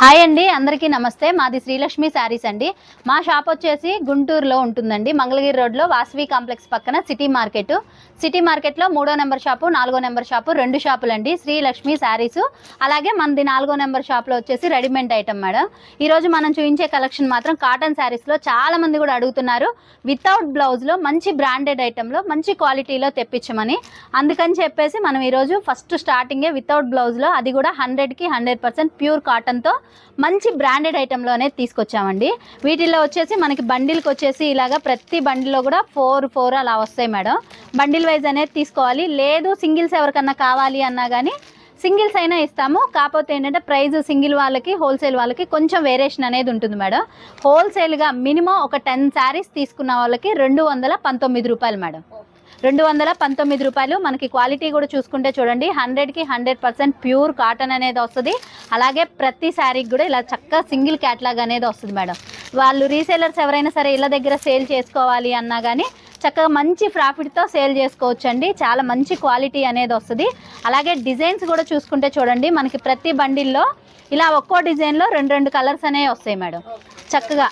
Hi అండి అందరికీ నమస్తే. మాది శ్రీలక్ష్మి శారీస్ అండి. మా షాప్ వచ్చేసి గుంటూరులో ఉంటుందండి. మంగళగిరి రోడ్లో వాసవి కాంప్లెక్స్ పక్కన సిటీ మార్కెట్. సిటీ మార్కెట్లో మూడో నెంబర్ షాపు నాలుగో నెంబర్ షాపు రెండు షాపులు అండి శ్రీలక్ష్మి శారీస్. అలాగే మనది నాలుగో నెంబర్ షాప్లో వచ్చేసి రెడీమేడ్ ఐటమ్ మేడం. ఈరోజు మనం చూపించే కలెక్షన్ మాత్రం కాటన్ శారీస్లో చాలా మంది కూడా అడుగుతున్నారు. వితౌట్ బ్లౌజ్లో మంచి బ్రాండెడ్ ఐటెంలో మంచి క్వాలిటీలో తెప్పించమని. అందుకని చెప్పేసి మనం ఈరోజు ఫస్ట్ స్టార్టింగే వితౌట్ బ్లౌజ్లో అది కూడా హండ్రెడ్కి హండ్రెడ్ పర్సెంట్ ప్యూర్ కాటన్తో మంచి బ్రాండెడ్ ఐటెంలో అనేది తీసుకొచ్చామండి. వీటిల్లో వచ్చేసి మనకి బండిల్కి వచ్చేసి ఇలాగా ప్రతి బండిల్లో కూడా ఫోర్ ఫోర్ అలా వస్తాయి మేడం. బండిల్ వైజ్ అనేది తీసుకోవాలి. లేదు సింగిల్స్ ఎవరికన్నా కావాలి అన్నా కానీ సింగిల్స్ అయినా ఇస్తాము. కాకపోతే ఏంటంటే ప్రైస్ సింగిల్ వాళ్ళకి హోల్సేల్ వాళ్ళకి కొంచెం వేరియేషన్ అనేది ఉంటుంది మేడం. హోల్సేల్గా మినిమం ఒక టెన్ శారీస్ తీసుకున్న వాళ్ళకి రెండు వందల పంతొమ్మిది రూపాయలు మేడం. రెండు వందల పంతొమ్మిది రూపాయలు. మనకి క్వాలిటీ కూడా చూసుకుంటే చూడండి హండ్రెడ్కి హండ్రెడ్ పర్సెంట్ ప్యూర్ కాటన్ అనేది వస్తుంది. అలాగే ప్రతి శారీకి కూడా ఇలా చక్కగా సింగిల్ క్యాట్లాగ్ అనేది వస్తుంది మేడం. వాళ్ళు రీసేలర్స్ ఎవరైనా సరే ఇళ్ళ దగ్గర సేల్ చేసుకోవాలి అన్నా కానీ చక్కగా మంచి ప్రాఫిట్తో సేల్ చేసుకోవచ్చండి. చాలా మంచి క్వాలిటీ అనేది వస్తుంది. అలాగే డిజైన్స్ కూడా చూసుకుంటే చూడండి మనకి ప్రతి బండిల్లో ఇలా ఒక్కో డిజైన్లో రెండు రెండు కలర్స్ అనేవి వస్తాయి మేడం. చక్కగా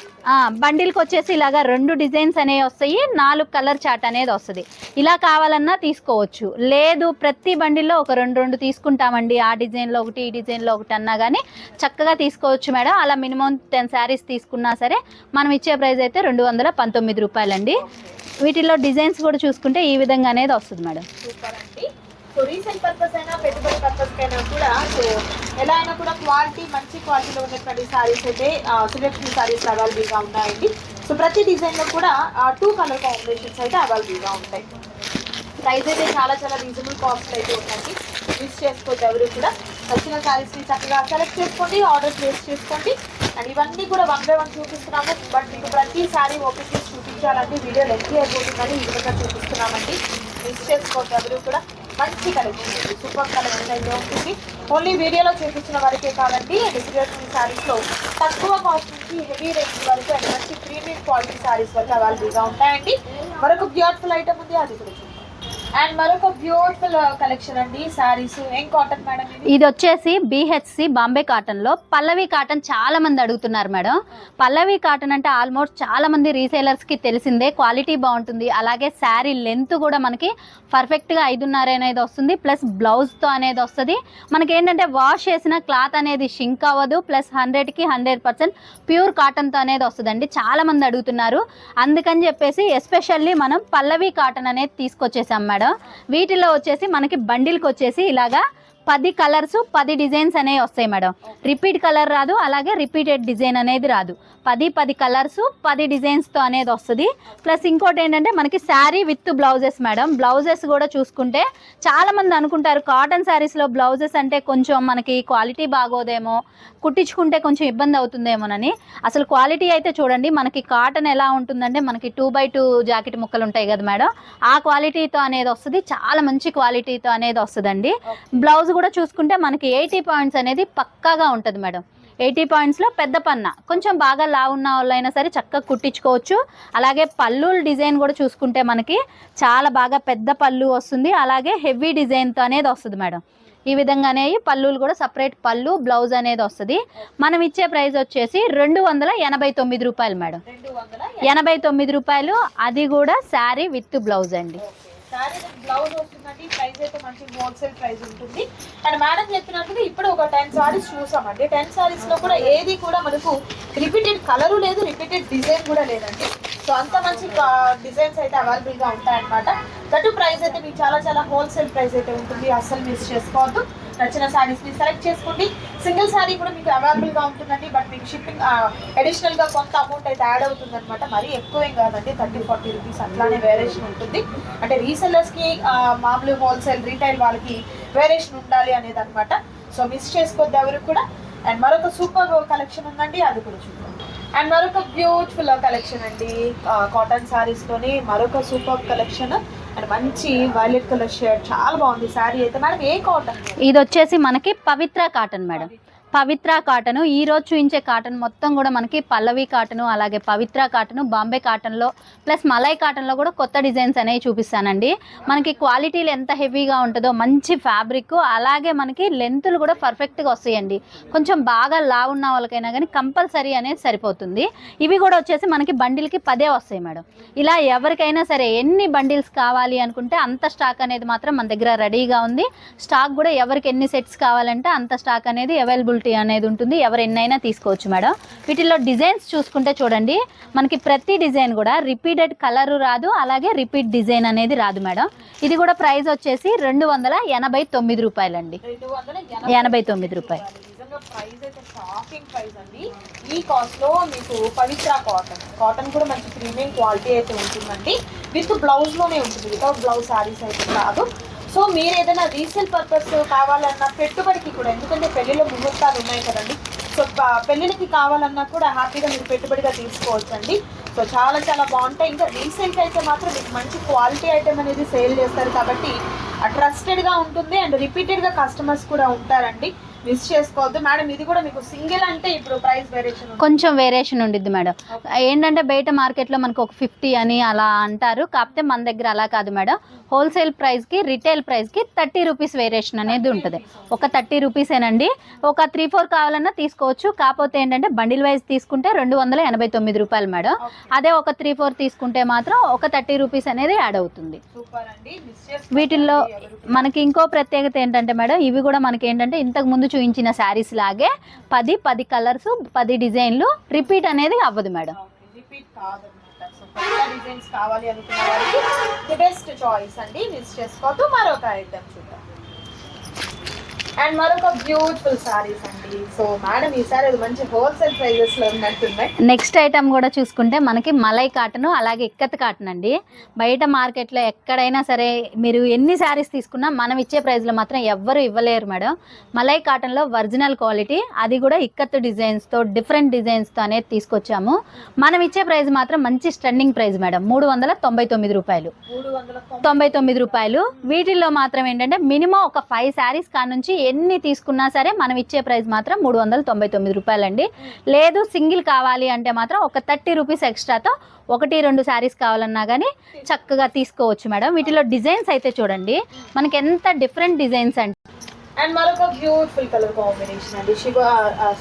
బండిల్కి వచ్చేసి ఇలాగా రెండు డిజైన్స్ అనేవి వస్తాయి నాలుగు కలర్ చాట్ అనేది వస్తుంది. ఇలా కావాలన్నా తీసుకోవచ్చు. లేదు ప్రతి బండిల్లో ఒక రెండు రెండు తీసుకుంటామండి. ఆ డిజైన్లో ఒకటి ఈ డిజైన్లో ఒకటి అన్నా కానీ చక్కగా తీసుకోవచ్చు మేడం. అలా మినిమం టెన్ శారీస్ తీసుకున్నా సరే మనం ఇచ్చే ప్రైస్ అయితే రెండు వందల పంతొమ్మిది రూపాయలండి. వీటిల్లో డిజైన్స్ కూడా చూసుకుంటే ఈ విధంగా అనేది వస్తుంది మేడం. సో రీసెల్ పర్పస్ అయినా పెట్టుబడి పర్పస్ అయినా కూడా సో ఎలా అయినా కూడా క్వాలిటీ మంచి క్వాలిటీలో ఉన్నటువంటి సారీస్ అయితే సులక్ష్మి సారీస్ అవైలబుల్గా ఉన్నాయండి. సో ప్రతి డిజైన్లో కూడా టూ కలర్ కాంబినేషన్స్ అయితే అవైలబుల్గా ఉంటాయి. ప్రైస్ అయితే చాలా చాలా రీజనబుల్ కాస్ట్ అయితే ఉందండి. మిస్ చేసుకోవద్దు ఎవరు కూడా. నచ్చిన శారీస్ని చక్కగా సెలెక్ట్ చేసుకోండి ఆర్డర్ ప్లేస్ చేసుకోండి. అండ్ ఇవన్నీ కూడా వన్ బై వన్ చూపిస్తున్నాము. బట్ మీకు ప్రతి శారీ ఓపెన్ చేసి చూపించాలంటే వీడియో లెంత్ అయిపోతుందని ఈ విధంగా చూపిస్తున్నామండి. మిస్ చేసుకోవద్దు ఎవరు కూడా. మంచి కలెక్షన్ సూపర్ కలెక్షన్ అయితే ఉంటుంది ఓన్లీ వీడియోలో చూపించిన వరకే కాదండి డిస్క్రిప్షన్ శారీస్లో తక్కువ కాస్ట్ నుంచి హెవీ రేంజ్ వరకు అండ్ మంచి ప్రీమియం క్వాలిటీ శారీస్ వరకు అవైలబుల్గా ఉంటాయండి. మరొక బ్యూటిఫుల్ ఐటమ్ ఉంది అది కూడా అండ్ మరొక బ్యూటిఫుల్ కలెక్షన్ అండి సారీస్ ఏం కాటన్ మేడం ఇది? వచ్చేసి బిహెచ్సి బాంబే కాటన్లో. పల్లవి కాటన్ చాలా మంది అడుగుతున్నారు మేడం. పల్లవి కాటన్ అంటే ఆల్మోస్ట్ చాలా మంది రీసేలర్స్కి తెలిసిందే క్వాలిటీ బాగుంటుంది. అలాగే శారీ లెంత్ కూడా మనకి పర్ఫెక్ట్గా ఐదున్నర అనేది వస్తుంది ప్లస్ బ్లౌజ్తో అనేది వస్తుంది. మనకి ఏంటంటే వాష్ చేసిన క్లాత్ అనేది షింక్ అవ్వదు ప్లస్ హండ్రెడ్కి హండ్రెడ్ పర్సెంట్ ప్యూర్ కాటన్తో అనేది వస్తుందండి. చాలా మంది అడుగుతున్నారు. అందుకని చెప్పేసి ఎస్పెషల్లీ మనం పల్లవి కాటన్ అనేది తీసుకొచ్చేసాం మేడం. వీటిలో వచ్చేసి మనకి బండిల్కి వచ్చేసి ఇలాగా పది కలర్స్ పది డిజైన్స్ అనేవి వస్తాయి మేడం. రిపీట్ కలర్ రాదు అలాగే రిపీటెడ్ డిజైన్ అనేది రాదు. పది పది కలర్స్ పది డిజైన్స్తో అనేది వస్తుంది. ప్లస్ ఇంకోటి ఏంటంటే మనకి sari with blouses madam. Blouses కూడా చూసుకుంటే చాలా మంది అనుకుంటారు కాటన్ శారీస్లో బ్లౌజెస్ అంటే కొంచెం మనకి క్వాలిటీ బాగోదేమో కుట్టించుకుంటే కొంచెం ఇబ్బంది అవుతుందేమోనని. అసలు క్వాలిటీ అయితే చూడండి మనకి కాటన్ ఎలా ఉంటుందంటే మనకి టూ బై టూ జాకెట్ ముక్కలు ఉంటాయి కదా మేడం. ఆ క్వాలిటీతో అనేది వస్తుంది చాలా మంచి క్వాలిటీతో అనేది వస్తుందండి. బ్లౌజ్ కూడా చూసుకుంటే మనకి ఎయిటీ పాయింట్స్ అనేది పక్కాగా ఉంటుంది మేడం. ఎయిటీ పాయింట్స్లో పెద్ద పన్న. కొంచెం బాగా లా ఉన్న వాళ్ళైనా సరే చక్కగా కుట్టించుకోవచ్చు. అలాగే పళ్ళుల డిజైన్ కూడా చూసుకుంటే మనకి చాలా బాగా పెద్ద పళ్ళు వస్తుంది. అలాగే హెవీ డిజైన్తో అనేది వస్తుంది మేడం. ఈ విధంగానే పళ్ళులు కూడా సపరేట్ పళ్ళు బ్లౌజ్ అనేది వస్తుంది. మనం ఇచ్చే ప్రైస్ వచ్చేసి రెండు వందల ఎనభై తొమ్మిది రూపాయలు మేడం. ఎనభై తొమ్మిది రూపాయలు. అది కూడా శారీ విత్ బ్లౌజ్ అండి. శారీ బ్లౌజ్ వస్తుందండి. ప్రైస్ అయితే మంచి హోల్సేల్ ప్రైస్ ఉంటుంది. అండ్ మేడం చెప్పినట్టుగా ఇప్పుడు ఒక టెన్ సారీస్ చూసామండి. టెన్ సారీస్లో కూడా ఏది కూడా మనకు రిపీటెడ్ కలర్ లేదు రిపీటెడ్ డిజైన్ కూడా లేదండి. సో అంత మంచి డిజైన్స్ అయితే అవైలబుల్గా ఉంటాయన్నమాట. దట్ ప్రైస్ అయితే మీకు చాలా చాలా హోల్సేల్ ప్రైస్ అయితే ఉంటుంది. అస్సలు మిస్ చేసుకోవద్దు. నచ్చిన సారీస్ని సెలెక్ట్ చేసుకోండి. సింగిల్ సారీ కూడా మీకు అవైలబుల్గా ఉంటుందండి బట్ మీకు షిప్పింగ్ అడిషనల్గా కొంత అమౌంట్ అయితే యాడ్ అవుతుంది అనమాట మరీ ఎక్కువేం కాదండి థర్టీ ఫార్టీ రూపీస్ అట్లానే వేరియేషన్ ఉంటుంది. అంటే రీసెల్లర్స్కి మామూలు హోల్సేల్ రీటైల్ వాళ్ళకి వేరియేషన్ ఉండాలి అనేది అనమాట సో మిస్ చేసుకోవద్దు ఎవరు కూడా. అండ్ మరొక సూపర్ కలెక్షన్ ఉందండి అది కూడా చూద్దాం. అండ్ మరొక బ్యూటిఫుల్ కలెక్షన్ అండి కాటన్ సారీస్ తోని మరొక సూపర్ కలెక్షన్ అండ్ మంచి వైలెట్ కలర్ షర్ట్ చాలా బాగుంది సారీ అయితే. మేడం ఏ కాటన్ ఇది వచ్చేసి మనకి Pavithra cotton madam Pavithra cotton ఈ రోజు చూపించే కాటన్ మొత్తం కూడా మనకి పల్లవి కాటను అలాగే పవిత్ర కాటన్ బాంబే కాటన్లో ప్లస్ మలై కాటన్లో కూడా కొత్త డిజైన్స్ అనేవి చూపిస్తానండి. మనకి క్వాలిటీలు ఎంత హెవీగా ఉంటుందో మంచి ఫ్యాబ్రిక్ అలాగే మనకి లెంతులు కూడా పర్ఫెక్ట్గా వస్తాయండి. కొంచెం బాగా లావు ఉన్న వాళ్ళకైనా కానీ కంపల్సరీ అనేది సరిపోతుంది. ఇవి కూడా వచ్చేసి మనకి బండిల్కి పదే వస్తాయి మేడం. ఇలా ఎవరికైనా సరే ఎన్ని బండిల్స్ కావాలి అనుకుంటే అంత స్టాక్ అనేది మాత్రం మన దగ్గర రెడీగా ఉంది. స్టాక్ కూడా ఎవరికి ఎన్ని సెట్స్ కావాలంటే అంత స్టాక్ అనేది అవైలబిలిటీ అనేది ఉంటుంది. ఎవరు ఎన్నైనా తీసుకోవచ్చు మేడం. వీటిలో డిజైన్స్ చూసుకుంటే చూడండి. మనకి ప్రతి డిజైన్ కూడా రిపీటెడ్ కలర్ రాదు అలాగే రిపీట్ డిజైన్ అనేది రాదు మేడం. ఇది కూడా ప్రైస్ వచ్చేసి రెండు వందల ఎనభై తొమ్మిది రూపాయలండి. ఎనభై తొమ్మిది రూపాయలు. ప్రైస్ అయితే షాకింగ్ ప్రైస్ అండి. ఈ కాస్ట్లో మీకు పవిత్ర కాటన్. కాటన్ కూడా మంచి ప్రీమియం క్వాలిటీ అయితే ఉంటుందండి. విత్ బ్లౌజ్లోనే ఉంటుంది. వితౌట్ బ్లౌజ్ సారీస్ అయితే కాదు. సో మీరు ఏదైనా రీసేల్ పర్పస్ కావాలన్నా పెట్టుబడికి కూడా ఎందుకంటే పెళ్ళిలో ముహూర్తాలు ఉన్నాయి కదండి. సో పెళ్ళిళ్ళకి కావాలన్నా కూడా హ్యాపీగా మీరు పెట్టుబడిగా తీసుకోవచ్చండి. సో చాలా చాలా బాగుంటాయి. ఇంకా రీసేల్కి అయితే మాత్రం మీకు మంచి క్వాలిటీ ఐటమ్ అనేది సేల్ చేస్తారు కాబట్టి ట్రస్టెడ్గా ఉంటుంది అండ్ రిపీటెడ్గా కస్టమర్స్ కూడా ఉంటారండి. మిస్ చేసుకోవద్దు. మేడం ఇది కూడా మీకు సింగిల్ అంటే ఇప్పుడు ప్రైస్ వేరియేషన్ కొంచెం వేరియేషన్ ఉండిద్ది మేడం ఏంటంటే బయట మార్కెట్లో మనకు ఒక ఫిఫ్టీ అని అలా అంటారు. కాకపోతే మన దగ్గర అలా కాదు మేడం హోల్సేల్ ప్రైస్కి రిటైల్ ప్రైస్కి థర్టీ రూపీస్ వేరియేషన్ అనేది ఉంటుంది. ఒక థర్టీ రూపీసేనండి ఒక త్రీ ఫోర్ కావాలన్నా తీసుకోవచ్చు. కాకపోతే ఏంటంటే బండిల్ వైజ్ తీసుకుంటే రెండు వందల ఎనభై తొమ్మిది రూపాయలు మేడం. అదే ఒక త్రీ ఫోర్ తీసుకుంటే మాత్రం ఒక థర్టీ రూపీస్ అనేది యాడ్ అవుతుంది. వీటిల్లో మనకి ఇంకో ప్రత్యేకత ఏంటంటే మేడం ఇవి కూడా మనకి ఏంటంటే ఇంతకు ముందు చూపించిన శారీస్ లాగే పది పది కలర్స్ పది డిజైన్లు రిపీట్ అనేది అవ్వదు మేడం. రిపీట్ సో కొత్త డిజైన్స్ కావాలి అనుకున్న వారికి ది బెస్ట్ చాయిస్ అండి. మిస్ చేసుకోవద్దు మరొక ఐటమ్ చూద్దాం. అండ్ మరొక బ్యూటిఫుల్ సారీస్ అండి. సో మేడం ఈసారి అది మంచి హోల్సేల్ ప్రైజెస్లో ఉన్నట్టున్నాయి. నెక్స్ట్ ఐటమ్ కూడా చూసుకుంటే మనకి మలై కాటన్ అలాగే ఇక్కత్ కాటన్ అండి. బయట మార్కెట్లో ఎక్కడైనా సరే మీరు ఎన్ని శారీస్ తీసుకున్నా మనం ఇచ్చే ప్రైస్లో మాత్రం ఎవ్వరు ఇవ్వలేరు మేడం. మలై కాటన్లో ఒరిజినల్ క్వాలిటీ అది కూడా ఇక్కత్ డిజైన్స్తో డిఫరెంట్ డిజైన్స్తో అనేది తీసుకొచ్చాము. మనం ఇచ్చే ప్రైస్ మాత్రం మంచి స్టన్నింగ్ ప్రైస్ మేడం. మూడు వందల తొంభై తొమ్మిది రూపాయలు. తొంభై తొమ్మిది. రూపాయలు. వీటిల్లో మాత్రం ఏంటంటే మినిమం ఒక ఫైవ్ శారీస్ కాడ నుంచి ఎన్ని తీసుకున్నా సరే మనం ఇచ్చే ప్రైస్ మాత్రం మూడు వందల తొంభై తొమ్మిది రూపాయలండి. లేదు సింగిల్ కావాలి అంటే మాత్రం ఒక థర్టీ రూపీస్ ఎక్స్ట్రాతో ఒకటి రెండు శారీస్ కావాలన్నా కానీ చక్కగా తీసుకోవచ్చు మేడం. వీటిలో డిజైన్స్ అయితే చూడండి. మనకి ఎంత డిఫరెంట్ డిజైన్స్ అంటే అండ్ మరొక బ్యూటిఫుల్ కలర్ కాంబినేషన్ అండి. శివ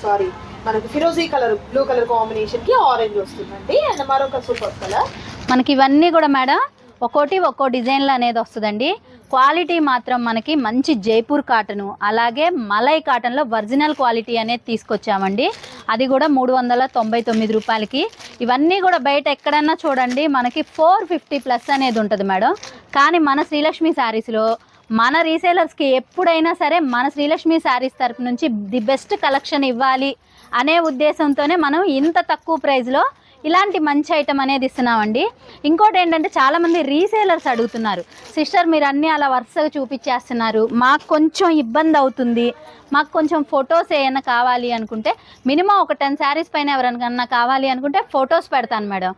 సారీ. మనకి ఫిరోజీ కలర్ బ్లూ కలర్ కాంబినేషన్కి ఆరెంజ్ వస్తుందండి. అండ్ మరొక సూపర్ కలర్. మనకి ఇవన్నీ కూడా మేడం ఒక్కోటి ఒక్కో డిజైన్లు అనేది వస్తుందండి. క్వాలిటీ మాత్రం మనకి మంచి జైపూర్ కాటను అలాగే మలై కాటన్లో ఒరిజినల్ క్వాలిటీ అనేది తీసుకొచ్చామండి. అది కూడా మూడు వందల తొంభై తొమ్మిది రూపాయలకి. ఇవన్నీ కూడా బయట ఎక్కడన్నా చూడండి మనకి ఫోర్ ఫిఫ్టీ ప్లస్ అనేది ఉంటుంది మేడం. కానీ మన శ్రీలక్ష్మి శారీస్లో మన రీసేలర్స్కి ఎప్పుడైనా సరే మన శ్రీలక్ష్మి శారీస్ తరపు నుంచి ది బెస్ట్ కలెక్షన్ ఇవ్వాలి అనే ఉద్దేశంతోనే మనం ఇంత తక్కువ ప్రైస్లో ఇలాంటి మంచి ఐటమ్ అనేది ఇస్తున్నామండి. ఇంకోటి ఏంటంటే చాలామంది రీసేలర్స్ అడుగుతున్నారు. సిస్టర్ మీరు అన్నీ అలా వరుసగా చూపించేస్తున్నారు. మాకు కొంచెం ఇబ్బంది అవుతుంది. మాకు కొంచెం ఫొటోస్ ఏమైనా కావాలి అనుకుంటే మినిమం ఒక టెన్ శారీస్ పైన ఎవరికన్నా కావాలి అనుకుంటే ఫొటోస్ పెడతాను మేడం.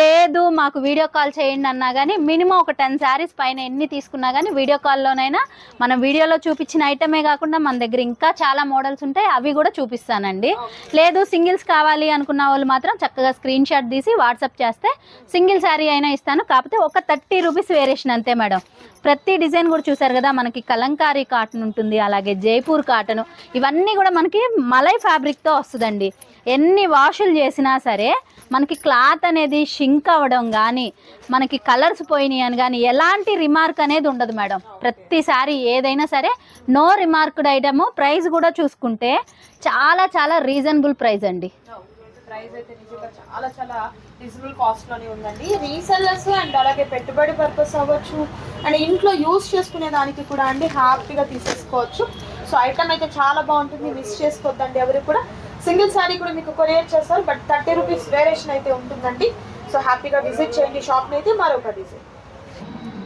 లేదు మాకు వీడియో కాల్ చేయండి అన్నా కానీ మినిమం ఒక టెన్ శారీస్ పైన ఎన్ని తీసుకున్నా కానీ వీడియో కాల్లోనైనా మనం వీడియోలో చూపించిన ఐటమే కాకుండా మన దగ్గర ఇంకా చాలా మోడల్స్ ఉంటాయి అవి కూడా చూపిస్తానండి. లేదు సింగిల్స్ కావాలి అనుకున్న వాళ్ళు మాత్రం చక్కగా స్క్రీన్ షాట్ తీసి వాట్సాప్ చేస్తే సింగిల్ శారీ అయినా ఇస్తాను. కాకపోతే ఒక థర్టీ రూపీస్ వేరియేషన్ అంతే మేడం. ప్రతి డిజైన్ కూడా చూసారు కదా మనకి కలంకారీ కాటన్ ఉంటుంది అలాగే జైపూర్ కాటన్. ఇవన్నీ కూడా మనకి మలై ఫ్యాబ్రిక్తో వస్తుందండి. ఎన్ని వాషులు చేసినా సరే మనకి క్లాత్ అనేది షింక్ అవ్వడం కానీ మనకి కలర్స్ పోయినాయి అని కానీ ఎలాంటి రిమార్క్ అనేది ఉండదు మేడం. ప్రతిసారి ఏదైనా సరే నో రిమార్క్డ్ ఐటమ్ ప్రైస్ కూడా చూసుకుంటే చాలా చాలా రీజనబుల్ ప్రైస్ అండి. Oh. ప్రైస్ అయితే నిజంగా చాలా చాలా రీజనబుల్ కాస్ట్లోనే ఉందండి. రీసెల్లర్స్ అండ్ అలాగే పెట్టుబడి పర్పస్ అవ్వచ్చు అండ్ ఇంట్లో యూస్ చేసుకునే దానికి కూడా అండి హ్యాపీగా తీసేసుకోవచ్చు. సో ఐటమ్ అయితే చాలా బాగుంటుంది మిస్ చేసుకోవద్దండి ఎవరు కూడా. సింగిల్ శారీ కూడా మీకు కొరియర్ చేస్తారు బట్ థర్టీ రూపీస్ వేరియేషన్ అయితే ఉంటుందండి. సో హ్యాపీగా విజిట్ చేయండి షాప్ని అయితే మరొక design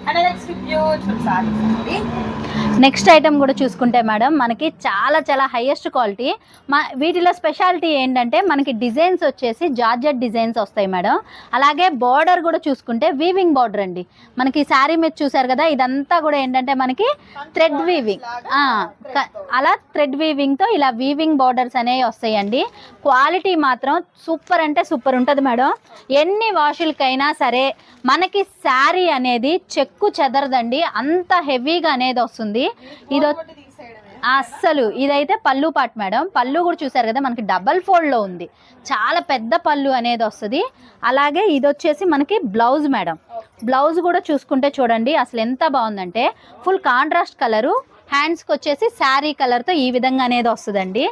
and next beautiful saris అండి నెక్స్ట్ ఐటమ్ కూడా చూసుకుంటే మేడం మనకి చాలా చాలా హైయెస్ట్ క్వాలిటీ మా వీటిలో స్పెషాలిటీ ఏంటంటే మనకి డిజైన్స్ వచ్చేసి జార్జెట్ డిజైన్స్ వస్తాయి మేడం. అలాగే బార్డర్ కూడా చూసుకుంటే వీవింగ్ బార్డర్ అండి. మనకి శారీ మీద చూసారు కదా ఇదంతా కూడా ఏంటంటే మనకి థ్రెడ్ వీవింగ్ అలా థ్రెడ్ వీవింగ్తో ఇలా వీవింగ్ బార్డర్స్ అనేవి వస్తాయండి. క్వాలిటీ మాత్రం సూపర్ అంటే సూపర్ ఉంటుంది మేడం. ఎన్ని వాషులకైనా సరే మనకి శారీ అనేది చెక్కు చెదరదండి. అంత హెవీగా అనేది వస్తుంది. ఇది అస్సలు ఇదైతే పళ్ళు పాట్ మేడం. పళ్ళు కూడా చూసారు కదా మనకి డబల్ ఫోల్డ్లో ఉంది. చాలా పెద్ద పళ్ళు అనేది వస్తుంది. అలాగే ఇది వచ్చేసి మనకి బ్లౌజ్ మేడం. బ్లౌజ్ కూడా చూసుకుంటే చూడండి అసలు ఎంత బాగుందంటే ఫుల్ కాంట్రాస్ట్ కలరు. హ్యాండ్స్కి వచ్చేసి శారీ కలర్తో ఈ విధంగా అనేది వస్తుందండి.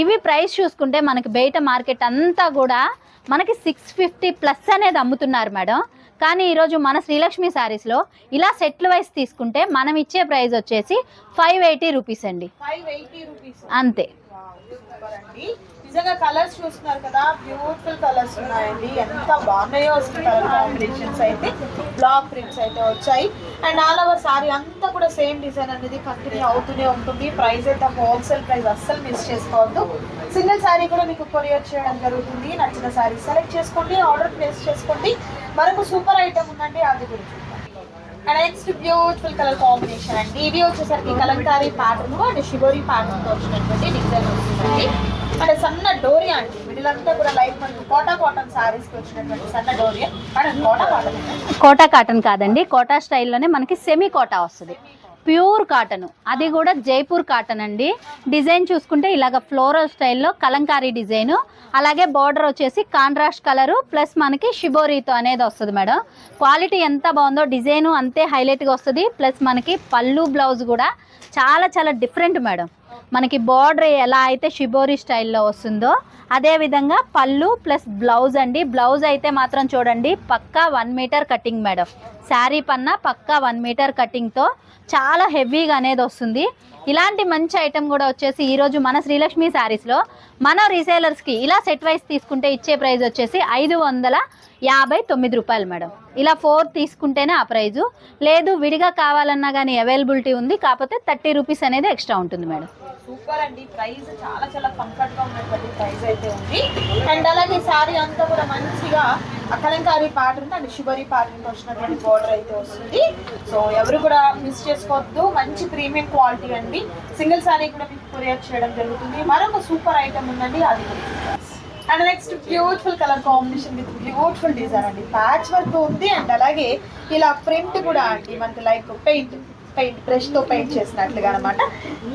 ఇవి ప్రైస్ చూసుకుంటే మనకి బయట మార్కెట్ అంతా కూడా మనకి సిక్స్ ఫిఫ్టీ ప్లస్ అనేది అమ్ముతున్నారు మేడం. కానీ ఈరోజు మన శ్రీలక్ష్మి శారీస్లో ఇలా సెట్లు వైస్ తీసుకుంటే మనం ఇచ్చే ప్రైస్ వచ్చేసి ఫైవ్ ఎయిటీ రూపీస్ అండి. ఫైవ్ ఎయిటీ రూపీస్ అంతే. సూపర్ అండి. నిజంగా కలర్స్ చూస్తున్నారు కదా బ్యూటిఫుల్ కలర్స్ ఉన్నాయండి. ఎంత బాగున్నాయో అసలు కలర్ కాంబినేషన్స్ అయితే బ్లాక్ ప్రింట్స్ అయితే వచ్చాయి. అండ్ ఆల్ ఓవర్ సారీ అంతా కూడా సేమ్ డిజైన్ అనేది కంటిన్యూ అవుతూనే ఉంటుంది. ప్రైస్ అయితే హోల్సేల్ ప్రైస్ అస్సలు మిస్ చేసుకోవద్దు. సింగిల్ సారీ కూడా మీకు కొరియర్ చేయడం జరుగుతుంది. నచ్చిన శారీ సెలెక్ట్ చేసుకోండి ఆర్డర్ ప్లేస్ చేసుకోండి. మరొక సూపర్ ఐటమ్ ఉందండి అది గురించి. And next beautiful colour combination అండి ఇవి వచ్చేసరికి కలంకారీ ప్యాటర్న్ అండ్ షిబోరీ ప్యాటర్న్తో వచ్చినటువంటి డిజైన్ వస్తుందండి. అండ్ సన్న డోరియా అండి. మిడిల్ అంతా కూడా లైట్ మనకు కోటా కాటన్ సారీస్కి వచ్చినటువంటి సన్న doria and Kota cotton Kota cotton కాదండి. కోటా స్టైల్లోనే మనకి సెమీ కోటా వస్తుంది. Pure cotton. అది కూడా జైపూర్ కాటన్ అండి. డిజైన్ చూసుకుంటే ఇలాగ ఫ్లోరల్ స్టైల్లో కలంకారీ డిజైను. అలాగే బార్డర్ వచ్చేసి కాంట్రాస్ట్ కలరు ప్లస్ మనకి షిబోరీతో అనేది వస్తుంది మేడం. క్వాలిటీ ఎంత బాగుందో డిజైను అంతే హైలైట్గా వస్తుంది. ప్లస్ మనకి పళ్ళు బ్లౌజ్ కూడా చాలా చాలా డిఫరెంట్ మేడం. మనకి బార్డర్ ఎలా అయితే షిబోరీ స్టైల్లో వస్తుందో అదేవిధంగా పళ్ళు ప్లస్ బ్లౌజ్ అండి. బ్లౌజ్ అయితే మాత్రం చూడండి పక్కా one metre cutting madam. Sari పన్నా పక్కా వన్ మీటర్ కటింగ్తో చాలా హెవీగా అనేది వస్తుంది. ఇలాంటి మంచి ఐటెం కూడా వచ్చేసి ఈరోజు మన శ్రీలక్ష్మి శారీస్లో మన రీసేలర్స్కి ఇలా సెట్ వైస్ తీసుకుంటే ఇచ్చే ప్రైస్ వచ్చేసి ఐదు వందల యాభై తొమ్మిది రూపాయలు మేడం. ఇలా ఫోర్ తీసుకుంటేనే ఆ ప్రైజు. లేదు విడిగా కావాలన్నా కానీ అవైలబిలిటీ ఉంది. కాకపోతే థర్టీ రూపీస్ అనేది ఎక్స్ట్రా ఉంటుంది మేడం. సూపర్ అండి. ప్రైస్ చాలా చాలా కంఫర్ట్గా ఉన్నటువంటి ప్రైస్ అయితే ఉంది. అండ్ అలాగే శారీ అంతా కూడా మంచిగా ఆ పాట ప్యాటర్న్ అండ్ షిబరీ ప్యాటర్న్ వచ్చినటువంటి బార్డర్ అయితే వస్తుంది. సో ఎవరు కూడా మిస్ చేసుకోవద్దు. మంచి ప్రీమియం క్వాలిటీ అండి. సింగిల్ శారీ కూడా మీకు కొరియర్ చేయడం జరుగుతుంది. మరొక సూపర్ ఐటమ్ ఉందండి అది and next beautiful colour combination with beautiful design అండి. ప్యాచ్ వర్క్ ఉంది అండ్ అలాగే ఇలా ప్రింట్ కూడా అండి. మనకి లైక్ పెయింట్ పెయింట్ బ్రష్తో పెయింట్ చేసినట్లుగా అనమాట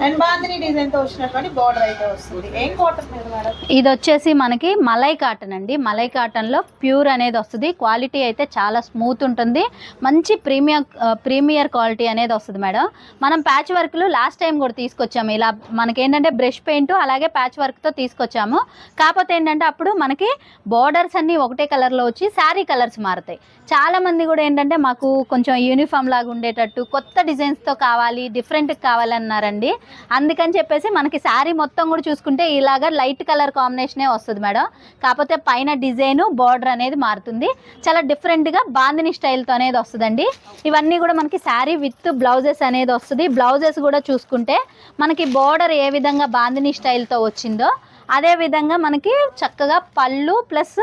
అండ్ బాందిని డిజైన్తో వచ్చినటువంటి బార్డర్ అయితే వస్తుంది. ఏం కాటన్ మీద మేడం? ఇది వచ్చేసి మనకి మలై కాటన్ అండి. మలై కాటన్లో ప్యూర్ అనేది వస్తుంది. క్వాలిటీ అయితే చాలా స్మూత్ ఉంటుంది. మంచి ప్రీమియర్ ప్రీమియర్ క్వాలిటీ అనేది వస్తుంది మేడం. మనం ప్యాచ్ వర్క్లు లాస్ట్ టైం కూడా తీసుకొచ్చాము. ఇలా మనకి ఏంటంటే బ్రష్ పెయింట్ అలాగే ప్యాచ్ వర్క్తో తీసుకొచ్చాము. కాకపోతే ఏంటంటే అప్పుడు మనకి బార్డర్స్ అన్నీ ఒకటే కలర్లో వచ్చి శారీ కలర్స్ మారుతాయి. చాలా మంది కూడా ఏంటంటే మాకు కొంచెం యూనిఫామ్ లాగా ఉండేటట్టు కొత్త డిజైన్ డిజైన్స్తో కావాలి డిఫరెంట్ కావాలన్నారండి. అందుకని చెప్పేసి మనకి శారీ మొత్తం కూడా చూసుకుంటే ఇలాగ లైట్ కలర్ కాంబినేషనే వస్తుంది మేడం. కాకపోతే పైన డిజైన్ బార్డర్ అనేది మారుతుంది. చాలా డిఫరెంట్గా బాందిని స్టైల్తో అనేది వస్తుందండి. ఇవన్నీ కూడా మనకి శారీ విత్ బ్లౌజెస్ అనేది వస్తుంది. బ్లౌజెస్ కూడా చూసుకుంటే మనకి బార్డర్ ఏ విధంగా బాందిని స్టైల్తో వచ్చిందో అదే విధంగా మనకి చక్కగా పళ్ళు ప్లస్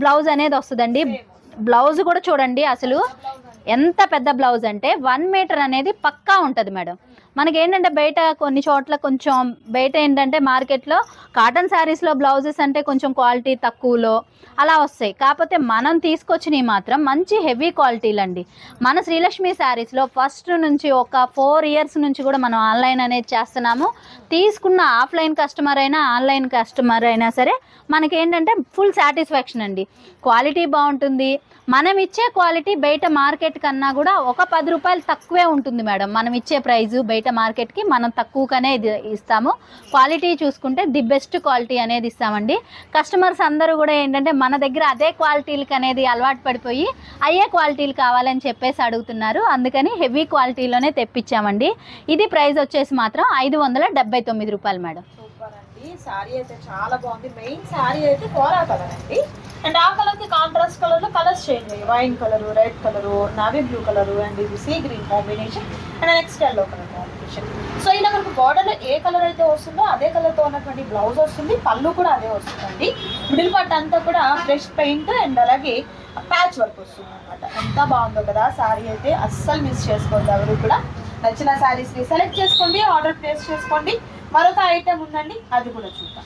బ్లౌజ్ అనేది వస్తుందండి. బ్లౌజ్ కూడా చూడండి అసలు ఎంత పెద్ద బ్లౌజ్ అంటే వన్ మీటర్ అనేది పక్కా ఉంటుంది మేడం. మనకి ఏంటంటే బయట కొన్ని చోట్ల కొంచెం బయట ఏంటంటే మార్కెట్లో కాటన్ శారీస్లో బ్లౌజెస్ అంటే కొంచెం క్వాలిటీ తక్కువలో అలా వస్తాయి. కాకపోతే మనం తీసుకొచ్చినవి మాత్రం మంచి హెవీ క్వాలిటీలు అండి మన శ్రీలక్ష్మి శారీస్లో ఫస్ట్ నుంచి ఒక ఫోర్ ఇయర్స్ నుంచి కూడా మనం ఆన్లైన్ అనేది చేస్తున్నాము. తీసుకున్న ఆఫ్లైన్ కస్టమర్ అయినా ఆన్లైన్ కస్టమర్ అయినా సరే మనకేంటంటే ఫుల్ సాటిస్ఫాక్షన్ అండి. క్వాలిటీ బాగుంటుంది. మనం ఇచ్చే క్వాలిటీ బయట మార్కెట్ కన్నా కూడా ఒక పది రూపాయలు తక్కువే ఉంటుంది మేడం. మనం ఇచ్చే ప్రైజు బయట మార్కెట్కి మనం తక్కువగానే ఇది ఇస్తాము. క్వాలిటీ చూసుకుంటే ది బెస్ట్ క్వాలిటీ అనేది ఇస్తామండి. కస్టమర్స్ అందరూ కూడా ఏంటంటే మన దగ్గర అదే క్వాలిటీలకి అనేది అలవాటు పడిపోయి అయ్యే క్వాలిటీలు కావాలని చెప్పేసి అడుగుతున్నారు. అందుకని హెవీ క్వాలిటీలోనే తెప్పించామండి. ఇది ప్రైస్ వచ్చేసి మాత్రం ఐదు వందల డెబ్బై తొమ్మిది రూపాయలు మేడం. సూపర్ అండి. శారీ అయితే చాలా బాగుంది. మెయిన్ శారీ అయితే కోరా కలర్ అండి. అండ్ ఆ కలర్కి కాంట్రాస్ట్ కలర్లో కలర్స్ చేంజ్ అయ్యాయి. Wine colour red colour navy blue colour and ఇది sea green combination. And next yellow colour. Combination so ఇలా మనకు బార్డర్లో ఏ కలర్ అయితే వస్తుందో అదే కలర్తో ఉన్నటువంటి బ్లౌజ్ వస్తుంది పళ్ళు కూడా అదే వస్తుందండి. మిడిల్ పార్ట్ అంతా కూడా ఫ్రెష్ పెయింట్ అండ్ అలాగే ప్యాచ్ వర్క్ వస్తుంది అనమాట ఎంత బాగుందో కదా శారీ అయితే అస్సలు మిస్ చేసుకోవద్దు ఎవరు కూడా. నచ్చిన శారీస్ని సెలెక్ట్ చేసుకోండి ఆర్డర్ ప్లేస్ చేసుకోండి. మరొక ఐటెం ఉందండి అది కూడా చూద్దాం.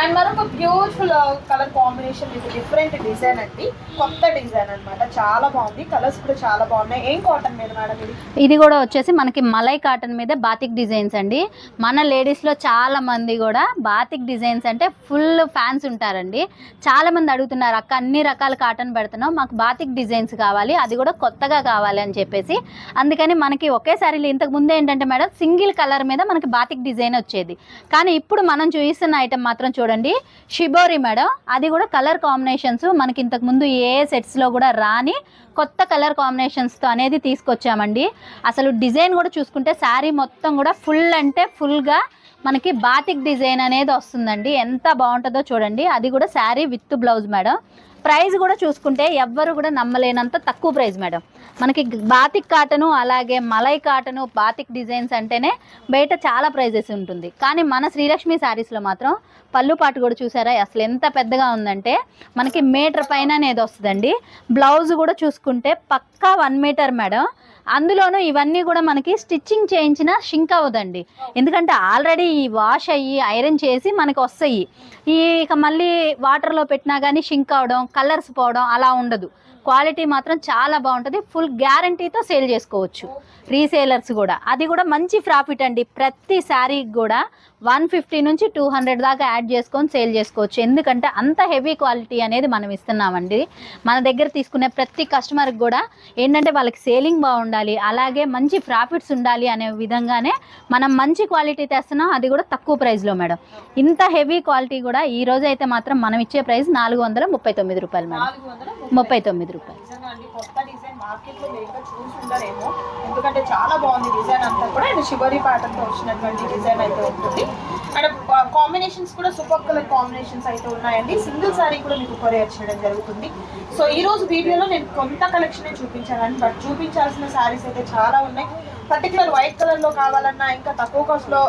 అండ్ మరొక beautiful colour combination with different design అండి. కొత్త డిజైన్ అనమాట చాలా బాగుంది. కలర్స్ కూడా చాలా బాగున్నాయి. ఏం కాటన్ మీద మేడం ఇది? ఇది కూడా వచ్చేసి మనకి మలై కాటన్ మీద బాతిక్ డిజైన్స్ అండి. మన లేడీస్లో చాలా మంది కూడా బాతిక్ డిజైన్స్ అంటే ఫుల్ ఫ్యాన్స్ ఉంటారండి. చాలా మంది అడుగుతున్నారు అక్క అన్ని రకాల కాటన్ పెడుతున్నాం మాకు బాతిక్ డిజైన్స్ కావాలి. అది కూడా కొత్తగా కావాలి అని చెప్పేసి. అందుకని మనకి ఒకేసారి ఇంతకు ముందు ఏంటంటే మేడం సింగిల్ కలర్ మీద మనకి బాతిక్ డిజైన్ వచ్చేది. కానీ ఇప్పుడు మనం చూపిస్తున్న ఐటమ్ మాత్రం చూడండి. షిబోరి మేడం అది కూడా కలర్ కాంబినేషన్స్ మనకి ఇంతకు ముందు ఏ సెట్స్లో కూడా రాని కొత్త కలర్ కాంబినేషన్స్తో అనేది తీసుకొచ్చామండి. అసలు డిజైన్ కూడా చూసుకుంటే శారీ మొత్తం కూడా ఫుల్ అంటే ఫుల్గా మనకి బాతిక్ డిజైన్ అనేది వస్తుందండి. ఎంత బాగుంటుందో చూడండి. అది కూడా sari with blouse madam. Price కూడా చూసుకుంటే ఎవ్వరు కూడా నమ్మలేనంత తక్కువ ప్రైస్ మేడం. మనకి బాతిక్ కాటను అలాగే మలై కాటను బాతిక్ డిజైన్స్ అంటేనే బయట చాలా ప్రైజెస్ ఉంటుంది. కానీ మన శ్రీలక్ష్మి శారీస్లో మాత్రం పళ్ళు పాటు కూడా చూసారా? అసలు ఎంత పెద్దగా ఉందంటే మనకి మీటర్ పైన అనేది వస్తుందండి. బ్లౌజ్ కూడా చూసుకుంటే పక్కా వన్ మీటర్ మేడం. అందులోనూ ఇవన్నీ కూడా మనకి స్టిచ్చింగ్ చేయించిన షింక్ అవ్వదండి. ఎందుకంటే ఆల్రెడీ ఈ వాష్ అయ్యి ఐరన్ చేసి మనకి వస్తాయి. ఈ ఇక మళ్ళీ వాటర్లో పెట్టినా కానీ షింక్ అవడం కలర్స్ పోవడం అలా ఉండదు. క్వాలిటీ మాత్రం చాలా బాగుంటుంది. ఫుల్ గ్యారంటీతో సేల్ చేసుకోవచ్చు. రీసేలర్స్ కూడా. అది కూడా మంచి ప్రాఫిట్ అండి. ప్రతి శారీకి కూడా వన్ ఫిఫ్టీ నుంచి టూ హండ్రెడ్ దాకా యాడ్ చేసుకొని సేల్ చేసుకోవచ్చు. ఎందుకంటే అంత హెవీ క్వాలిటీ అనేది మనం ఇస్తున్నామండి. మన దగ్గర తీసుకునే ప్రతి కస్టమర్కి కూడా ఏంటంటే వాళ్ళకి సేలింగ్ బాగుండాలి అలాగే మంచి ప్రాఫిట్స్ ఉండాలి అనే విధంగానే మనం మంచి క్వాలిటీ తెస్తున్నాం అది కూడా తక్కువ ప్రైస్లో మేడం. ఇంత హెవీ క్వాలిటీ కూడా ఈ రోజు అయితే మాత్రం మనం ఇచ్చే ప్రైస్ నాలుగు వందల ముప్పై తొమ్మిది రూపాయలు మేడం. ముప్పై తొమ్మిది. రూపాయలు. అండి కొత్త డిజైన్ మార్కెట్లో ఎందుకంటే చాలా బాగుంది డిజైన్ అంతా కూడా. అండ్ శివరి ప్యాటర్న్తో వచ్చినటువంటి డిజైన్ అయితే ఉంటుంది. అండ్ కాంబినేషన్స్ కూడా సూపర్ కలర్ కాంబినేషన్స్ అయితే ఉన్నాయండి. సింగిల్ సారీ కూడా మీకు కొరియర్ చేయడం జరుగుతుంది. సో ఈ రోజు వీడియోలో నేను కొంత కలెక్షన్ చూపించాను బట్ చూపించాల్సిన సారీస్ అయితే చాలా ఉన్నాయి. పర్టికులర్ వైట్ కలర్లో కావాలన్నా ఇంకా తక్కువ కాస్ట్లో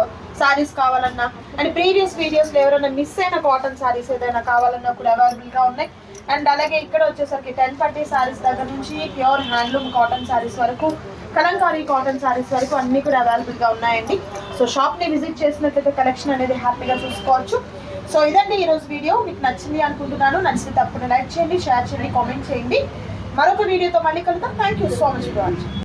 సారీస్ కావాలన్నా అండ్ ప్రీవియస్ వీడియోస్లో ఎవరైనా మిస్ అయిన కాటన్ సారీస్ ఏదైనా కావాలన్నా కూడా అవైలబుల్గా ఉన్నాయి. అండ్ అలాగే ఇక్కడ వచ్చేసరికి టెన్ పర్టీ సారీస్ దగ్గర నుంచి ప్యూర్ హ్యాండ్లూమ్ కాటన్ సారీస్ వరకు కలంకారీ కాటన్ సారీస్ వరకు అన్ని కూడా అవైలబుల్గా ఉన్నాయండి. సో షాప్ని విజిట్ చేసినట్లయితే కలెక్షన్ అనేది హ్యాపీగా చూసుకోవచ్చు. సో ఇదండి ఈరోజు వీడియో మీకు నచ్చింది అనుకుంటున్నాను. నచ్చితే తప్పకుండా లైక్ చేయండి షేర్ చేయండి కామెంట్ చేయండి. మరొక వీడియోతో మళ్ళీ కలుద్దాం. Thank you so much for watching